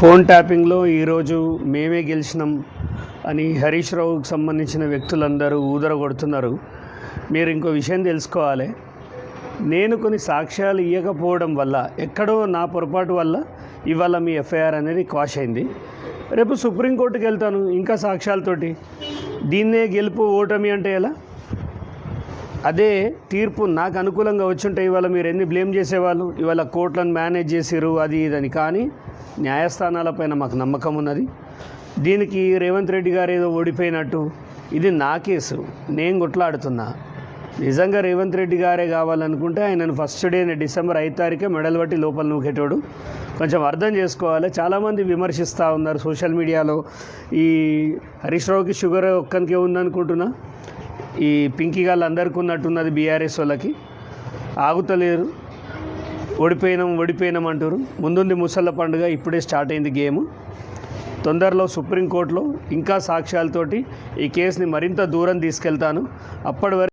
Phone ట్యాపింగ్లో ఈరోజు మేమే గెలిచినాం అని హరీష్ రావుకు సంబంధించిన వ్యక్తులందరూ ఊదర కొడుతున్నారు. మీరు ఇంకో విషయం తెలుసుకోవాలి. నేను కొన్ని సాక్ష్యాలు ఇవ్వకపోవడం వల్ల ఎక్కడో నా పొరపాటు వల్ల ఇవాళ మీ ఎఫ్ఐఆర్ అనేది క్వాష్ అయింది. రేపు సుప్రీంకోర్టుకి వెళ్తాను ఇంకా సాక్ష్యాలతోటి. దీన్నే గెలుపు ఓటమి అంటే ఎలా? అదే తీర్పు నాకు అనుకూలంగా వచ్చుంటే ఇవాళ మీరు ఎన్ని బ్లేమ్ చేసేవాళ్ళు? ఇవాళ కోర్టులను మేనేజ్ చేసిరు అది ఇదని కానీ న్యాయస్థానాలపైన మాకు నమ్మకం ఉన్నది. దీనికి రేవంత్ రెడ్డి గారు ఏదో ఓడిపోయినట్టు. ఇది నా కేసు. నేను కొట్లాడుతున్నా. నిజంగా రేవంత్ రెడ్డి గారే కావాలనుకుంటే ఆయనను ఫస్ట్ డే డిసెంబర్ ఐదు తారీఖే మెడల్ బట్టి లోపల నూకేటోడు. కొంచెం అర్థం చేసుకోవాలి. చాలామంది విమర్శిస్తూ ఉన్నారు సోషల్ మీడియాలో. ఈ హరీష్ రావుకి షుగర్ ఒక్కనికే ఉందనుకుంటున్నా. ఈ పింకీ గాళ్ళు అందరికీ ఉన్నట్టున్నది బీఆర్ఎస్ వాళ్ళకి. ఆగుతలేరు. ఓడిపోయినాం ఓడిపోయినాం అంటారు ముందుంది ముసళ్ళ పండుగ ఇప్పుడే స్టార్ట్ అయింది గేమ్. తొందరలో సుప్రీంకోర్టులో ఇంకా సాక్ష్యాలతోటి ఈ కేసుని మరింత దూరం తీసుకెళ్తాను. అప్పటి వరకు